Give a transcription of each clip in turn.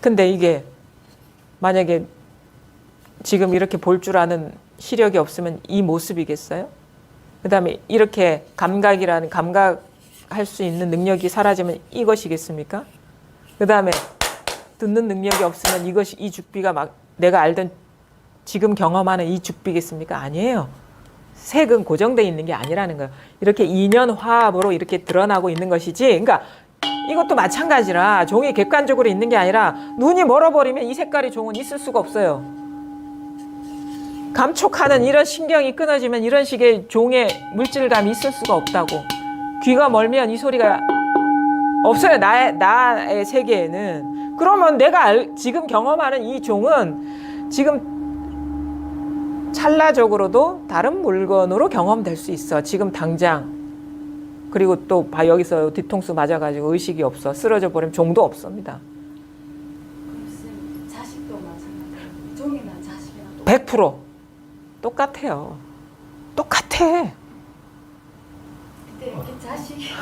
근데 이게 만약에 지금 이렇게 볼 줄 아는 시력이 없으면 이 모습이겠어요? 그 다음에 이렇게 감각이라는 감각할 수 있는 능력이 사라지면 이것이겠습니까? 그 다음에 듣는 능력이 없으면 이것이 이 죽비가 막 내가 알던 지금 경험하는 이 죽비겠습니까? 아니에요. 색은 고정돼 있는 게 아니라는 거예요. 이렇게 인연 화합으로 이렇게 드러나고 있는 것이지. 그러니까 이것도 마찬가지라 종이 객관적으로 있는 게 아니라 눈이 멀어버리면 이 색깔의 종은 있을 수가 없어요. 감촉하는 이런 신경이 끊어지면 이런 식의 종의 물질감이 있을 수가 없다고. 귀가 멀면 이 소리가 없어요. 나의, 나의 세계에는. 그러면 내가 알- 지금 경험하는 이 종은 지금 찰나적으로도 다른 물건으로 경험될 수 있어. 지금 당장. 그리고 또 봐, 여기서 뒤통수 맞아가지고 의식이 없어. 쓰러져 버리면 종도 없습니다. 쌤 자식도 마찬가지예요. 종이나 자식이나 또100% 똑같아요. 똑같아. 그때 이렇게 자식이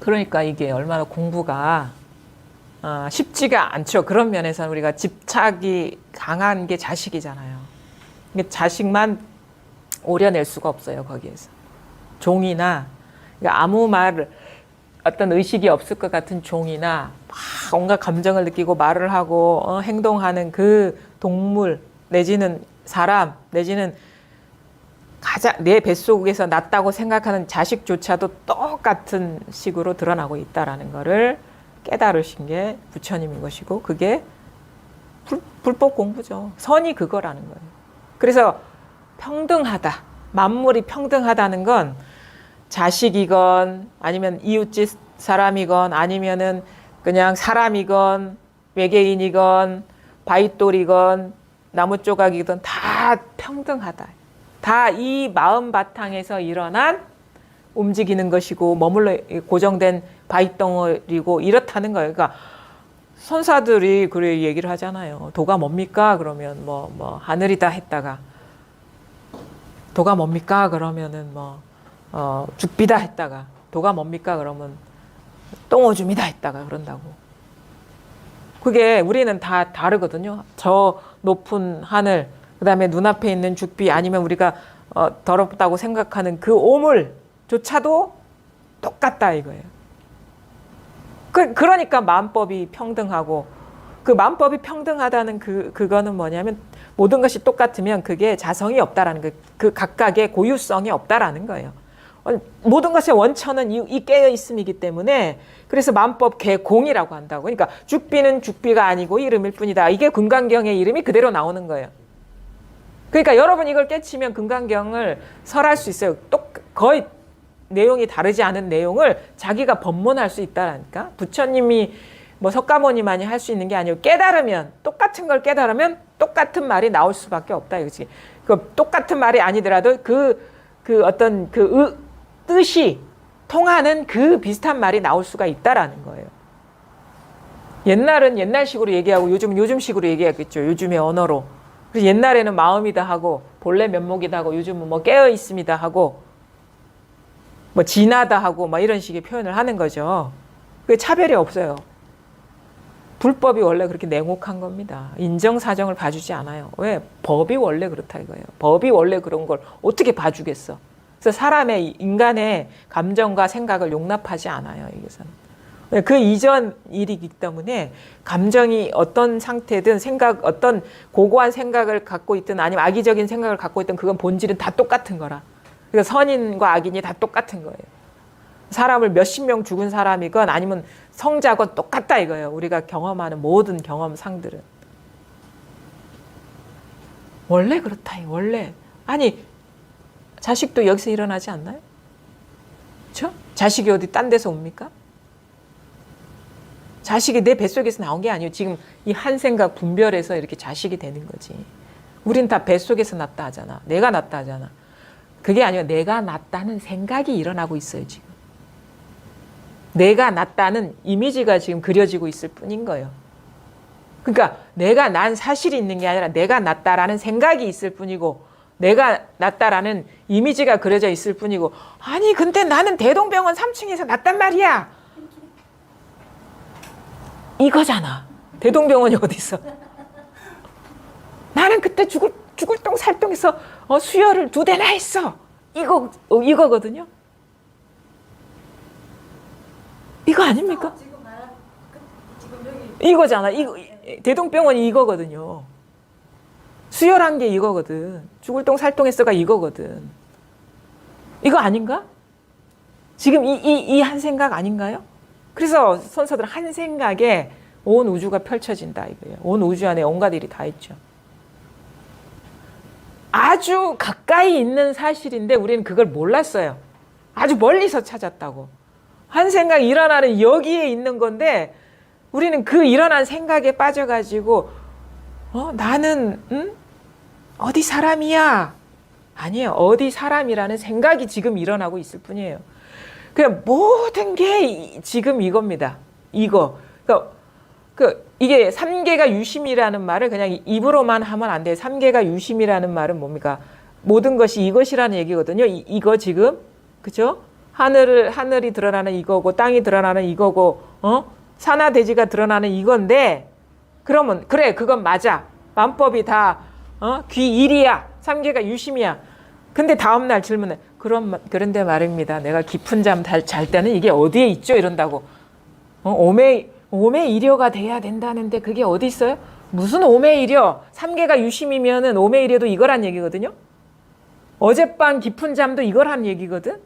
그러니까 이게 얼마나 공부가 아, 쉽지가 않죠. 그런 면에서 우리가 집착이 강한 게 자식이잖아요. 이게 자식만 오려낼 수가 없어요. 거기에서 종이나 그러니까 아무 말 어떤 의식이 없을 것 같은 종이나 막 온갖 감정을 느끼고 말을 하고 어, 행동하는 그 동물 내지는 사람 내지는 가장 내 뱃속에서 낳았다고 생각하는 자식조차도 똑같은 식으로 드러나고 있다라는 것을 깨달으신 게 부처님인 것이고 그게 불, 불법 공부죠. 선이 그거라는 거예요. 그래서 평등하다. 만물이 평등하다는 건 자식이건 아니면 이웃집 사람이건 아니면은 그냥 사람이건 외계인이건 바윗돌이건 나무 조각이건 다 평등하다. 다 이 마음 바탕에서 일어난 움직이는 것이고 머물러 고정된 바윗덩어리고 이렇다는 거예요. 그러니까 선사들이 그래 얘기를 하잖아요. 도가 뭡니까? 그러면 뭐 뭐 하늘이다 했다가 도가 뭡니까? 그러면은 뭐 어, 죽비다 했다가 도가 뭡니까? 그러면 똥오줌이다 했다가 그런다고. 그게 우리는 다 다르거든요. 저 높은 하늘, 그 다음에 눈앞에 있는 죽비 아니면 우리가 어, 더럽다고 생각하는 그 오물조차도 똑같다 이거예요. 그, 그러니까 마음법이 평등하고 그 마음법이 평등하다는 그 그거는 뭐냐면 모든 것이 똑같으면 그게 자성이 없다라는 그, 그 각각의 고유성이 없다라는 거예요. 어, 모든 것의 원천은 이, 이 깨어 있음이기 때문에 그래서 마음법 개공이라고 한다고. 그러니까 죽비는 죽비가 아니고 이름일 뿐이다. 이게 금강경의 이름이 그대로 나오는 거예요. 그러니까 여러분 이걸 깨치면 금강경을 설할 수 있어요. 똑 거의 내용이 다르지 않은 내용을 자기가 법문할 수 있다라니까. 부처님이 뭐 석가모니만이 할 수 있는 게 아니고 깨달으면 똑같은 걸 깨달으면 똑같은 말이 나올 수밖에 없다 이거지. 그 똑같은 말이 아니더라도 그그 어떤 그 의, 뜻이 통하는 그 비슷한 말이 나올 수가 있다라는 거예요. 옛날은 옛날식으로 얘기하고 요즘은 요즘식으로 얘기하겠죠. 요즘의 언어로. 그래서 옛날에는 마음이다 하고 본래 면목이다 하고 요즘은 뭐 깨어 있습니다 하고 뭐 진하다 하고 막 이런 식의 표현을 하는 거죠. 그 차별이 없어요. 불법이 원래 그렇게 냉혹한 겁니다. 인정 사정을 봐주지 않아요. 왜? 법이 원래 그렇다 이거예요. 법이 원래 그런 걸 어떻게 봐주겠어. 그래서 사람의 인간의 감정과 생각을 용납하지 않아요. 이것은. 그 이전 일이기 때문에 감정이 어떤 상태든 생각 어떤 고고한 생각을 갖고 있든 아니면 악의적인 생각을 갖고 있든 그건 본질은 다 똑같은 거라. 그러니까 선인과 악인이 다 똑같은 거예요. 사람을 몇십 명 죽은 사람이건 아니면 성자건 똑같다 이거예요. 우리가 경험하는 모든 경험상들은. 원래 그렇다. 원래. 아니 자식도 여기서 일어나지 않나요? 그렇죠? 자식이 어디 딴 데서 옵니까? 자식이 내 뱃속에서 나온 게 아니에요. 지금 이 한 생각 분별해서 이렇게 자식이 되는 거지. 우린 다 뱃속에서 났다 하잖아. 내가 났다 하잖아. 그게 아니라 내가 났다는 생각이 일어나고 있어요, 지금. 내가 났다는 이미지가 지금 그려지고 있을 뿐인 거예요. 그러니까 내가 난 사실이 있는 게 아니라 내가 났다라는 생각이 있을 뿐이고 내가 낫다라는 이미지가 그려져 있을 뿐이고 아니 근데 나는 대동병원 3층에서 낫단 말이야 이거잖아 대동병원이 어디 있어 나는 그때 죽을 죽을 똥 살똥해서 어, 수혈을 두 대나 했어 이거 어, 이거거든요 이거 아닙니까? 이거잖아. 이거 대동병원이 이거거든요. 수혈한 게 이거거든. 죽을 똥 살 똥했어가 이거거든. 이거 아닌가? 지금 이 이 이 한 생각 아닌가요? 그래서 선사들 한 생각에 온 우주가 펼쳐진다 이거예요. 온 우주 안에 온갖 일이 다 있죠. 아주 가까이 있는 사실인데 우리는 그걸 몰랐어요. 아주 멀리서 찾았다고. 한 생각 일어나는 여기에 있는 건데 우리는 그 일어난 생각에 빠져가지고 어 나는 응? 어디 사람이야 아니에요 어디 사람이라는 생각이 지금 일어나고 있을 뿐이에요 그냥 모든 게 이- 지금 이겁니다 이거 그러니까 그 이게 삼계가 유심이라는 말을 그냥 입으로만 하면 안 돼요. 삼계가 유심이라는 말은 뭡니까? 모든 것이 이것이라는 얘기거든요. 이, 이거 지금. 그죠 하늘을 하늘이 드러나는 이거고 땅이 드러나는 이거고 어? 산하 대지가 드러나는 이건데 그러면 그래 그건 맞아. 만법이 다 어 귀 일이야. 삼계가 유심이야. 근데 다음 날 질문에 그런 마- 그런데 말입니다. 내가 깊은 잠 잘 때는 이게 어디에 있죠? 이런다고. 어, 오메 오메 일여가 돼야 된다는데 그게 어디 있어요 무슨 오메 일여 삼계가 유심이면은 오메 일여도 이거란 얘기거든요 어젯밤 깊은 잠도 이거란 얘기거든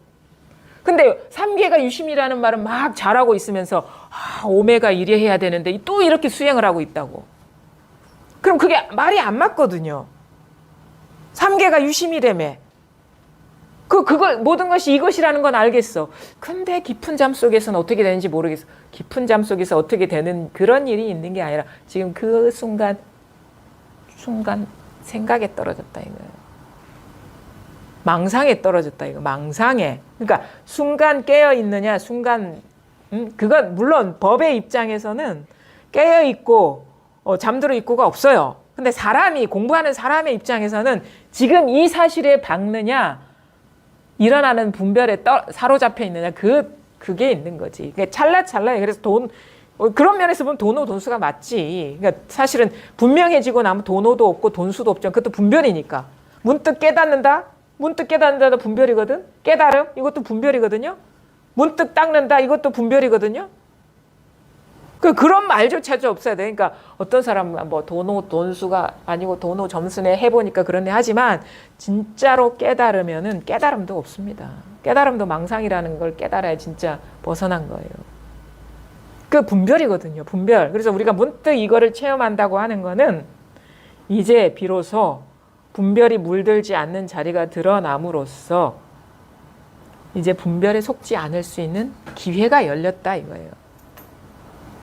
근데 삼계가 유심이라는 말은 막 잘하고 있으면서 아, 오메가 이래 해야 되는데 또 이렇게 수행을 하고 있다고. 그럼 그게 말이 안 맞거든요. 삼계가 유심이라며. 그 그걸 모든 것이 이것이라는 건 알겠어. 근데 깊은 잠 속에서는 어떻게 되는지 모르겠어. 깊은 잠 속에서 어떻게 되는 그런 일이 있는 게 아니라 지금 그 순간 순간 생각에 떨어졌다 이거예요. 망상에 떨어졌다 이거 망상에 그러니까 순간 깨어 있느냐 순간 음, 그건 물론 법의 입장에서는 깨어 있고 어, 잠들어 있고가 없어요 근데 사람이 공부하는 사람의 입장에서는 지금 이 사실에 박느냐 일어나는 분별에 떠, 사로잡혀 있느냐 그 그게 있는 거지 그러니까 찰나찰나해 그래서 돈 어, 그런 면에서 보면 돈호 돈수가 맞지 그러니까 사실은 분명해지고 나면 돈호도 없고 돈수도 없죠 그것도 분별이니까 문득 깨닫는다 문득 깨닫는다도 분별이거든. 깨달음 이것도 분별이거든요. 문득 닦는다 이것도 분별이거든요. 그 그런 말조차도 없어야 돼. 그러니까 어떤 사람은 뭐 돈호 돈수가 아니고 돈호 점수네 해보니까 그러네 하지만 진짜로 깨달으면은 깨달음도 없습니다. 깨달음도 망상이라는 걸 깨달아야 진짜 벗어난 거예요. 그 분별이거든요. 분별. 그래서 우리가 문득 이거를 체험한다고 하는 거는 이제 비로소 분별이 물들지 않는 자리가 드러남으로써 이제 분별에 속지 않을 수 있는 기회가 열렸다 이거예요.